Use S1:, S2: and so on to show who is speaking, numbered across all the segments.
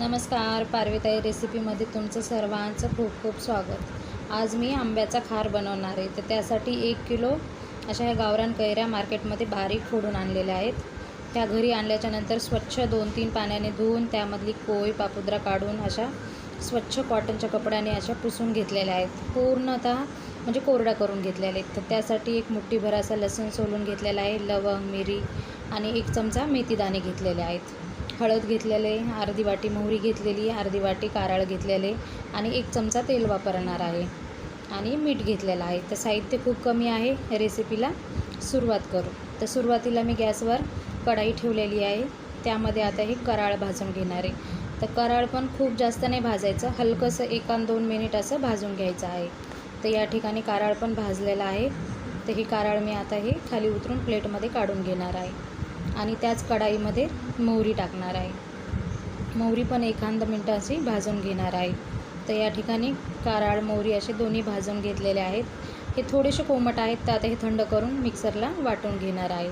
S1: नमस्कार पारवीताई रेसिपीमध्ये तुमचं सर्वांचं खूप खूप स्वागत. आज मी आंब्याचा खार बनवणार आहे. तर त्यासाठी एक किलो अशा ह्या गावरान कैऱ्या मार्केटमध्ये बारीक फोडून आणलेल्या आहेत. त्या घरी आणल्याच्यानंतर स्वच्छ दोन तीन पाण्याने धुवून त्यामधली कोय पापुद्रा काढून अशा स्वच्छ कॉटनच्या कपड्याने अशा पुसून घेतलेल्या आहेत. पूर्णतः म्हणजे कोरडा करून घेतलेल्या आहेत. तर त्यासाठी एक मुठ्ठीभर असा लसूण सोलून घेतलेला आहे लवंग मिरी आणि एक चमचा मेथीदाणे घेतलेले आहेत. हळद घेतलेले अर्धी वाटी मोहरी घेतलेली अर्धी वाटी कारळ घेतलेले आणि एक चमचा तेल वापरणार आहे. आणि मीठ घेतलेलं आहे. तर साहित्य खूप कमी आहे. रेसिपीला सुरुवात करू. तर सुरुवातीला मी गॅसवर कढाई ठेवलेली आहे. त्यामध्ये आता हे कराळ भाजून घेणार आहे. तर कराळ पण खूप जास्त नाही भाजायचं. हलकंसं एकान दोन मिनिट असं भाजून घ्यायचं आहे. तर या ठिकाणी कराळ पण भाजलेलं आहे. तर हे कराळ मी आता हे खाली उतरून प्लेटमध्ये काढून घेणार आहे. आणि त्याच कढाईमध्ये मोहरी टाकणार आहे. मोहरी पण एखादं मिनटं अशी भाजून घेणार आहे. तर या ठिकाणी काराळ मोहरी असे दोन्ही भाजून घेतलेले आहेत. हे थोडेसे कोमट आहेत तर आता हे थंड करून मिक्सरला वाटून घेणार आहे.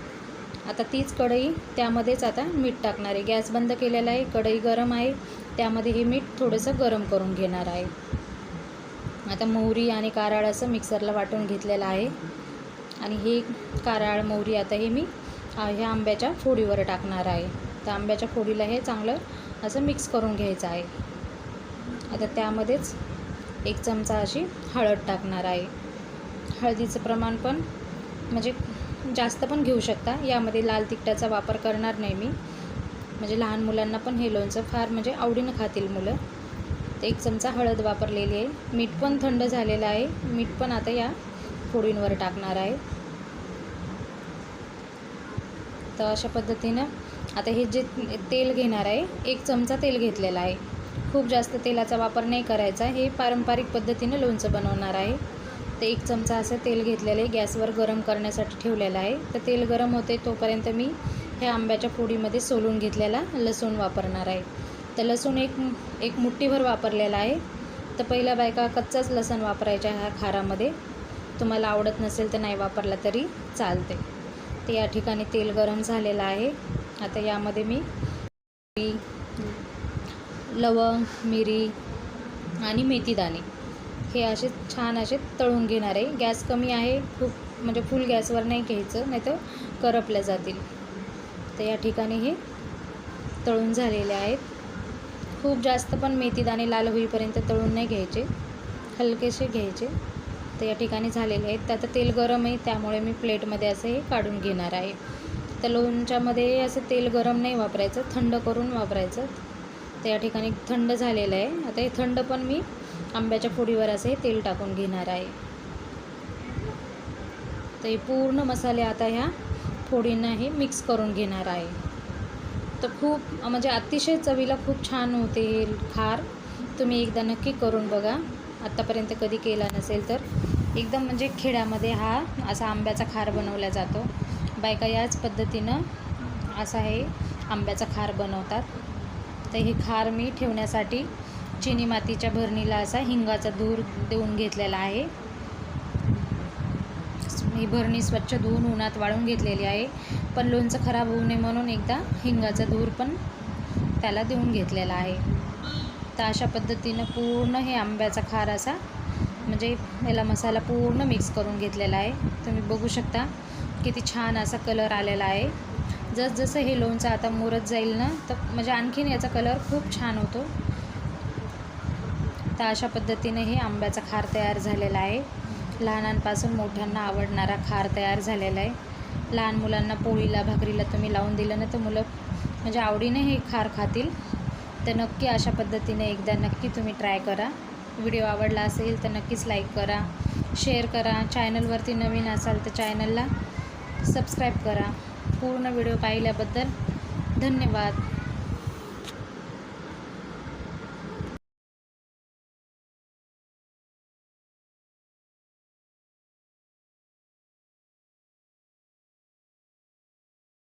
S1: आता तीच कढई त्यामध्येच आता मीठ टाकणार आहे. गॅस बंद केलेला आहे कढई गरम आहे. त्यामध्ये हे मीठ थोडंसं गरम करून घेणार आहे. आता मोहरी आणि कारळ असं मिक्सरला वाटून घेतलेलं आहे. आणि हे काराळ मोहरी आता हे मी ह्या आंब्याच्या फोडीवर टाकणार आहे. तर आंब्याच्या फोडीला हे चांगलं असं मिक्स करून घ्यायचं आहे. आता त्यामध्येच एक चमचा अशी हळद टाकणार आहे. हळदीचं प्रमाण पण म्हणजे जास्त पण घेऊ शकता. यामध्ये लाल तिखटाचा वापर करणार नाही मी. म्हणजे लहान मुलांना पण हे लोणचं फार म्हणजे आवडीनं खातील मुलं. तर एक चमचा हळद वापरलेली आहे. मीठ पण थंड झालेलं आहे. मीठ पण आता या फोडींवर टाकणार आहे. तर अशा पद्धतीनं आता हे जे तेल घेणार आहे एक चमचा तेल घेतलेला आहे. खूप जास्त तेलाचा वापर नाही करायचा हे पारंपरिक पद्धतीनं लोणचं बनवणार आहे. तर एक चमचा असं तेल घेतलेलं आहे गॅसवर गरम करण्यासाठी ठेवलेलं आहे. तर तेल गरम होते तोपर्यंत मी ह्या आंब्याच्या फोडीमध्ये सोलून घेतलेला लसूण वापरणार आहे. तर लसूण एक एक मुठ्ठीभर वापरलेला आहे. तर पहिल्या बायका कच्चाच लसण वापरायच्या ह्या खारामध्ये. तुम्हाला आवडत नसेल तर नाही वापरला तरी चालते तर या ठिकाणी तेल गरम झालेलं आहे. आता यामध्ये मी लवंग मिरी आणि मेथीदाणे हे असे छान असे तळून घेणार आहे. गॅस कमी आहे खूप म्हणजे फुल गॅसवर नाही घ्यायचं नाही तर करपल्या जातील. तर या ठिकाणी हे तळून झालेले आहेत. खूप जास्त पण मेथीदाणे लाल होईपर्यंत तळून नाही घ्यायचे. हलकेसे घ्यायचे. तर या ठिकाणी झालेले आहेत. तर आता तेल गरम आहे त्यामुळे मी प्लेटमध्ये असं हे काढून घेणार आहे. तर लोणच्यामध्ये असं तेल गरम नाही वापरायचं थंड करून वापरायचं. तर या ठिकाणी थंड झालेलं आहे. आता हे थंड पण मी आंब्याच्या फोडीवर असं हे तेल टाकून घेणार आहे. तर हे पूर्ण मसाले आता ह्या फोडींना हे मिक्स करून घेणार आहे. तर खूप म्हणजे अतिशय चवीला खूप छान होते हे खार. तुम्ही एकदा नक्की करून बघा. आत्तापर्यंत कधी केला नसेल तर एकदम म्हणजे खेड्यामध्ये हा असा आंब्याचा खार बनवला जातो. बायका याच पद्धतीनं असा हे आंब्याचा खार बनवतात. तर हे खार मी ठेवण्यासाठी चिनी मातीच्या भरणीला असा हिंगाचा धूर देऊन घेतलेला आहे. ही भरणी स्वच्छ धुवून उन्हात वाळून घेतलेली आहे. पण लोणचं खराब होऊ नये म्हणून एकदा हिंगाचा धूर पण त्याला देऊन घेतलेला आहे. तर अशा पद्धतीनं पूर्ण हे आंब्याचा खार असा म्हणजे याला मसाला पूर्ण मिक्स करून घेतलेला आहे. तुम्ही बघू शकता किती छान असा कलर आलेला आहे. जसजसं हे लोणचं आता मुरत जाईल ना तर म्हणजे आणखीन याचा कलर खूप छान होतो. तर अशा पद्धतीने हे आंब्याचा खार तयार झालेला आहे. लहानांपासून मोठ्यांना आवडणारा खार तयार झालेला आहे. लहान मुलांना पोळीला भाकरीला तुम्ही लावून दिलं ना तर मुलं म्हणजे आवडीने हे खार खातील. तर नक्की अशा पद्धतीने एकदा नक्की तुम्ही ट्राय करा. व्हिडिओ आवडला असेल तर नक्कीच लाईक करा शेअर करा. चॅनलवरती नवीन असाल तर चॅनलला सबस्क्राईब करा. पूर्ण व्हिडिओ पाहिल्याबद्दल धन्यवाद.